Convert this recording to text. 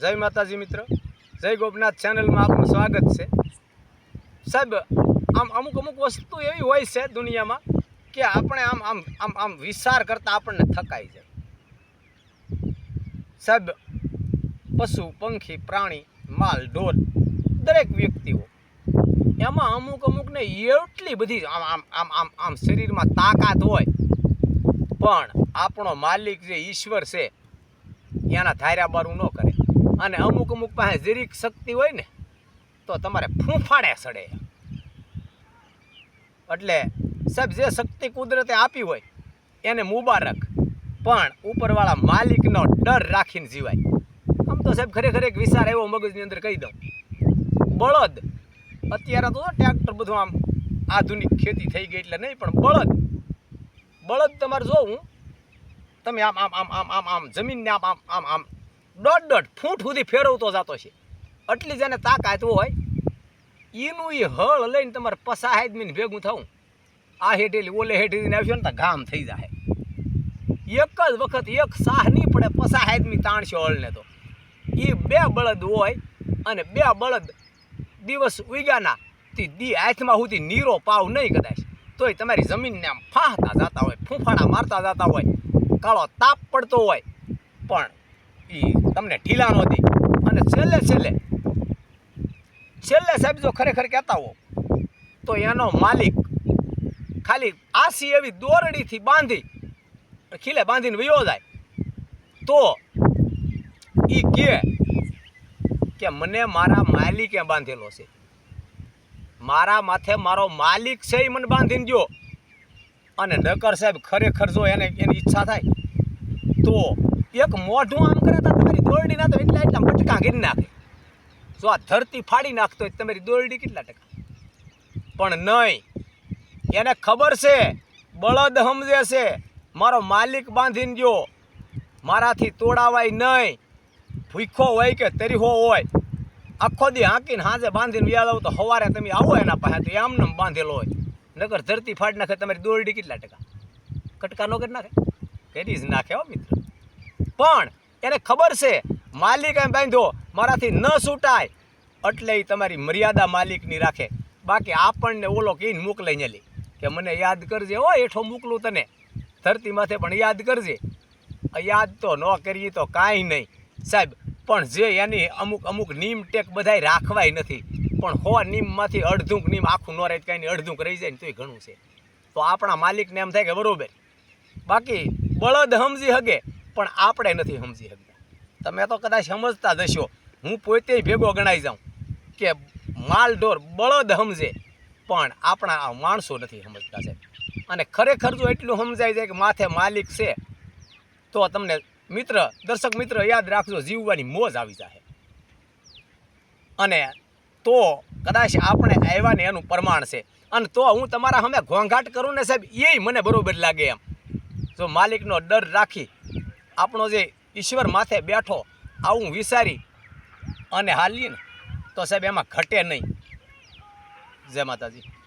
જય માતાજી મિત્ર. જય ગોપનાથ ચેનલમાં આપનું સ્વાગત છે. સાહેબ, આમ અમુક અમુક વસ્તુ એવી હોય છે દુનિયામાં કે આપણે આમ આમ આમ આમ વિચાર કરતાં આપણને થકાઈ જાય. સાહેબ, પશુ, પંખી, પ્રાણી, માલ ઢોર દરેક વ્યક્તિઓ, એમાં અમુક અમુકને એટલી બધી આમ આમ આમ આમ આમ શરીરમાં તાકાત હોય. પણ આપણો માલિક જે ઈશ્વર છે, એના ધાર્યા બારું ન કરે. અને અમુક અમુક પાસે જરીક શક્તિ હોય ને, તો તમારે ફૂંફાડે સડે. એટલે સાહેબ, જે શક્તિ કુદરતે આપી હોય, એને મુબારક. પણ ઉપરવાળા માલિકનો ડર રાખીને જીવાય. આમ તો સાહેબ, ખરેખર એક વિચાર એવો મગજની અંદર કહી દઉં. બળદ, અત્યારે તો ટ્રેક્ટર બધું આમ આધુનિક ખેતી થઈ ગઈ એટલે નહીં, પણ બળદ. બળદ તમારે જોવું. તમે આમ આમ આમ આમ આમ આમ જમીનને આમ આમ આમ આમ દોઢ દોઢ ફૂટ સુધી ફેરવતો જતો છે. એટલી જેને તાકાત હોય એનું એ હળ લઈને તમારે પસા હાથમીને ભેગું થવું. આ હેઠેલી ઓલે હેઠેલીને આવશો ને તો ગામ થઈ જાય એક જ વખત એક સાહ નહીં પડે પસા હાથમી તાણશો હળને તો. એ બે બળદ હોય અને બે બળદ દિવસ ઉગ્યાના, તે દી હાથમાં સુધી નીરો પાવ નહીં કદાચ. તોય તમારી જમીનને આમ ફાહતા જતા હોય ફૂંફાડા મારતા જતા હોય, કાળો તાપ પડતો હોય. પણ એ તમને ઢીલા ન દે. અને છેલ્લે છેલ્લે છેલ્લે સાહેબ જો ખરેખર કહેતા હો, તો એનો માલિક ખાલી આસી એવી દોરડીથી બાંધી, ખીલે બાંધીને વયો જાય. તો એ કે કે મને મારા માલિકે બાંધેલો છે. મારા માથે મારો માલિક છે એ મને બાંધીને ગયો અને નકર સાહેબ ખરેખર જો એને એની ઈચ્છા થાય, તો એક મોઢું આમ કરે તો તમારી દોરડી ના તો એટલા એટલા મટકા ગીર નાખે. જો આ ધરતી ફાડી નાખતો હોય તમારી દોરડી કેટલા ટકા? પણ નહીં. એને ખબર છે, બળદ સમજે છે, મારો માલિક બાંધીને ગયો. મારાથી તોડાવાય નહીં. ભૂખો હોય કે તરીહો હોય, આખો દી હાંકીને હાજે બાંધીને વ્યાલાવ તો સવારે તમે આવો એના પાસે તો એમને એમ બાંધેલો હોય. નગર ધરતી ફાડી નાખે તમારી દોરડી કેટલા ટકા? કટકા નો કરી નાખે? કરી જ નાખે હો મિત્ર. પણ એને ખબર છે, માલિક એમ બાંધો મારાથી ન છૂટાય. એટલે એ તમારી મર્યાદા માલિકની રાખે. બાકી આપણને ઓલો કહીને મોકલે લે કે મને યાદ કરજે હો, હેઠો મોકલું તને. ધરતી માથે પણ યાદ કરજે. યાદ તો ન કરીએ તો કાંઈ નહીં. સાહેબ, પણ જે એની અમુક અમુક નીમ ટેક બધાય રાખવાય નથી. પણ હો, નીમમાંથી અડધુંક નીમ આખું ન રહે કાંઈ અડધુંક રહી જાય ને તોય ઘણું છે. તો આપણા માલિકને એમ થાય કે બરોબર. બાકી બળદ સમજી હગે. પણ આપણે નથી સમજી શકતા. તમે તો કદાચ સમજતા જ હશો. હું પોતે ભેગો ગણાઈ જાઉં કે માલઢોર બળદ સમજે, પણ આપણા આ માણસો નથી સમજતા છે અને ખરેખર જો એટલું સમજાય જાય કે માથે માલિક છે, તો તમને મિત્ર, દર્શક મિત્ર યાદ રાખજો, જીવવાની મોજ આવી જાય અને તો કદાચ આપણે આવ્યા ને એનું પ્રમાણ છે. અને તો હું તમારા સામે ઘોંઘાટ કરું ને સાહેબ એ મને બરોબર લાગે એમ. જો માલિકનો ડર રાખી આપણો જે ઈશ્વર માથે બેઠો આવું વિચારી અને હાલીએ તો સાહેબ, એમાં ઘટે નહીં. જય માતાજી.